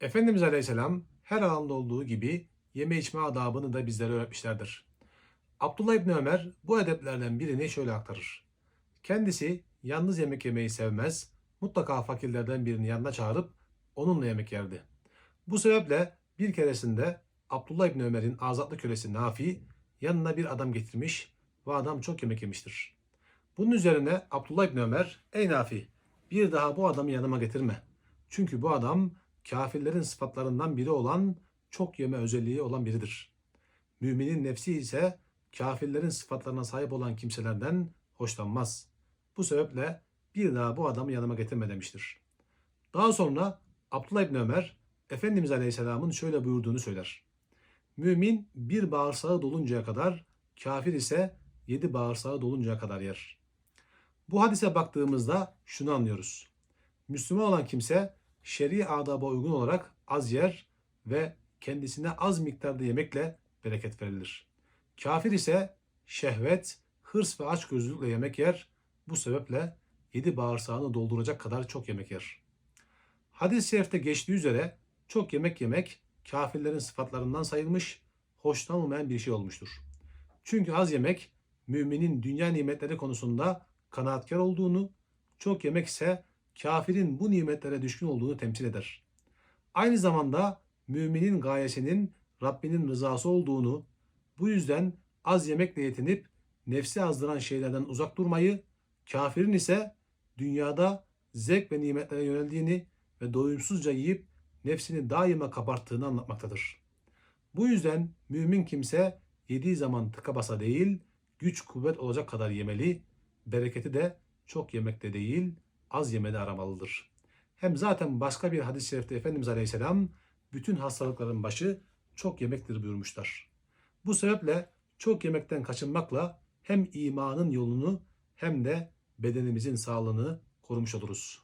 Efendimiz Aleyhisselam her alanda olduğu gibi yeme içme adabını da bizlere öğretmişlerdir. Abdullah İbni Ömer bu edeplerden birini şöyle aktarır. Kendisi yalnız yemek yemeyi sevmez, mutlaka fakirlerden birini yanına çağırıp onunla yemek yerdi. Bu sebeple bir keresinde Abdullah İbni Ömer'in azatlı kölesi Nafi yanına bir adam getirmiş ve adam çok yemek yemiştir. Bunun üzerine Abdullah İbni Ömer, ey Nafi bir daha bu adamı yanıma getirme. Çünkü bu adam kafirlerin sıfatlarından biri olan çok yeme özelliği olan biridir. Müminin nefsi ise kafirlerin sıfatlarına sahip olan kimselerden hoşlanmaz. Bu sebeple bir daha bu adamı yanıma getirme demiştir. Daha sonra Abdullah İbni Ömer, Efendimiz Aleyhisselam'ın şöyle buyurduğunu söyler. Mümin bir bağırsağı doluncaya kadar, kafir ise yedi bağırsağı doluncaya kadar yer. Bu hadise baktığımızda şunu anlıyoruz. Müslüman olan kimse şer'i adaba uygun olarak az yer ve kendisine az miktarda yemekle bereket verilir. Kafir ise şehvet, hırs ve açgözlülükle yemek yer. Bu sebeple yedi bağırsağını dolduracak kadar çok yemek yer. Hadis-i şerifte geçtiği üzere çok yemek yemek kafirlerin sıfatlarından sayılmış, hoşlanılmayan bir şey olmuştur. Çünkü az yemek müminin dünya nimetleri konusunda kanaatkar olduğunu, çok yemek ise kafirin bu nimetlere düşkün olduğunu temsil eder. Aynı zamanda müminin gayesinin Rabbinin rızası olduğunu, bu yüzden az yemekle yetinip nefsi azdıran şeylerden uzak durmayı, kafirin ise dünyada zevk ve nimetlere yöneldiğini ve doyumsuzca yiyip nefsini daima kabarttığını anlatmaktadır. Bu yüzden mümin kimse yediği zaman tıka basa değil, güç kuvvet olacak kadar yemeli, bereketi de çok yemekte değil, az yemede aramalıdır. Hem zaten başka bir hadis-i şerifte Efendimiz Aleyhisselam bütün hastalıkların başı çok yemektir buyurmuşlar. Bu sebeple çok yemekten kaçınmakla hem imanın yolunu hem de bedenimizin sağlığını korumuş oluruz.